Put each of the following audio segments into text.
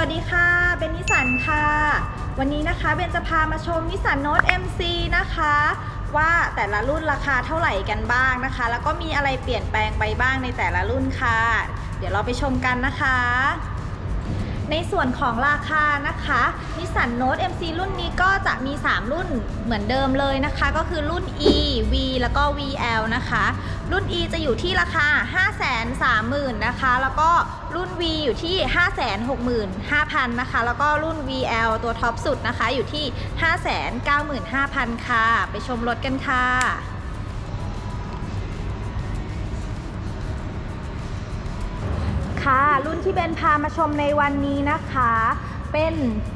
วัสดีค่ะ เบนนิสันค่ะ วันนี้นะคะเบนจะพามาชมนิสันโนต MC นะคะ ว่าแต่ละรุ่นราคาเท่าไหร่กันบ้างนะคะ แล้วก็มีอะไรเปลี่ยนแปลงไปบ้างในแต่ละรุ่นค่ะ เดี๋ยวเราไปชมกันนะคะ ในส่วนของราคานะคะนิสันโนต MC รุ่นนี้ก็จะมี 3 รุ่นเหมือนเดิมเลยนะคะ ก็คือรุ่น E V แล้วก็ VL นะคะ รุ่น E จะอยู่ที่ราคา 530,000นะคะ แล้วก็รุ่น V อยู่ที่ 565,000นะคะ แล้วก็รุ่น VL ตัวท็อปสุดนะคะ อยู่ที่ 595,000 ค่ะ ไปชมรถกันค่ะค่ะ รุ่นที่เบนพามาชมในวันนี้นะคะ เป็น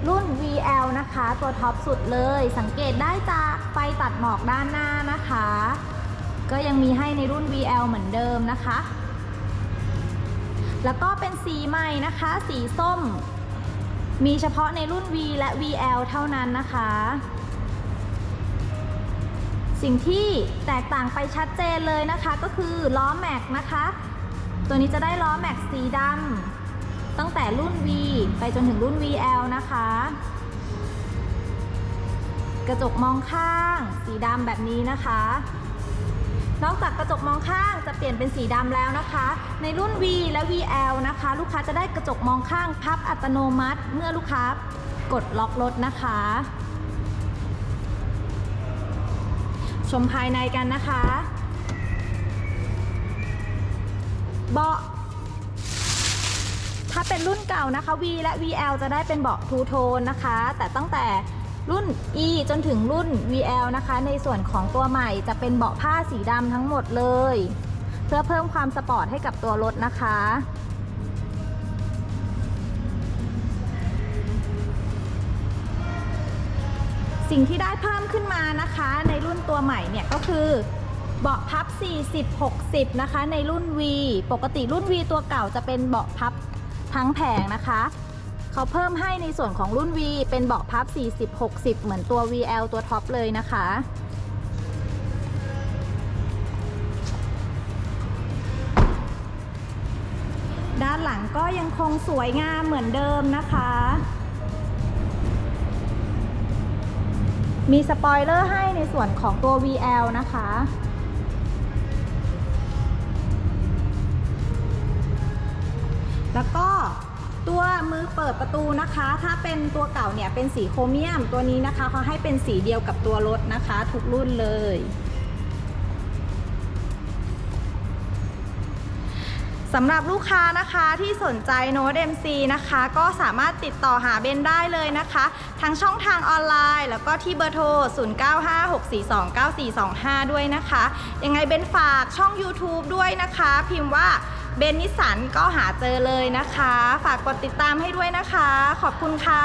รุ่น VL นะคะ ตัวท็อปสุดเลย สังเกตได้จากไฟตัดหมอกด้านหน้านะคะ ก็ยังมีให้ในรุ่น VL เหมือนเดิมนะคะ แล้วก็เป็นสีใหม่นะคะ สีส้ม มีเฉพาะในรุ่น V และ VL เท่านั้นนะคะ สิ่งที่แตกต่างไปชัดเจนเลยนะคะ ก็คือล้อแม็กนะคะ ตัวนี้จะได้ล้อแม็กสีดำตั้งแต่รุ่น V ไปจนถึงรุ่น VL นะคะกระจกมองข้าง สีดำแบบนี้นะคะ นอกจากกระจกมองข้างจะเปลี่ยนเป็นสีดำแล้วนะคะ ในรุ่น V และ VL นะคะ ลูกค้าจะได้กระจกมองข้างพับอัตโนมัติ เมื่อลูกค้ากดล็อกรถนะคะ ชมภายในกันนะคะ เบาะถ้าเป็นรุ่นเก่านะคะ V และ VL จะได้เป็นเบาะทูโทนนะคะ แต่ตั้งแต่ รุ่น E จนถึงรุ่น VL นะคะ ในส่วนของตัวใหม่จะเป็นเบาะผ้าสีดำทั้งหมดเลย เพื่อเพิ่มความสปอร์ตให้กับตัวรถนะคะ สิ่งที่ได้เพิ่มขึ้นมานะคะ ในรุ่นตัวใหม่เนี่ยก็คือเบาะพับ 40 60 นะคะ ในรุ่น V ปกติรุ่น V ตัวเก่าจะเป็นเบาะพับทั้งแผงนะคะ เขาเพิ่มให้ในส่วนของรุ่น V เป็นเบาะพับ 40 60 เหมือนตัว VL ตัวท็อปเลยนะคะ ด้านหลังก็ยังคงสวยงามเหมือนเดิมนะคะ มีสปอยเลอร์ให้ในส่วนของตัว VL นะคะแล้วก็ ตัวมือเปิดประตูนะคะ ถ้าเป็นตัวเก่าเนี่ยเป็นสีโครเมียม ตัวนี้นะคะเขาให้เป็นสีเดียวกับตัวรถนะคะ ทุกรุ่นเลยสำหรับลูกค้านะคะที่สนใจโน้ต MC นะคะ ก็สามารถติดต่อหาเบนได้เลยนะคะ ทั้งช่องทางออนไลน์ แล้วก็ที่เบอร์โทร 0956429425 ด้วยนะคะ ยังไงเบนฝากช่อง YouTube ด้วยนะคะ พิมพ์ว่า เบนนิสันก็หาเจอเลยนะคะ ฝากกดติดตามให้ด้วยนะคะ ขอบคุณค่ะ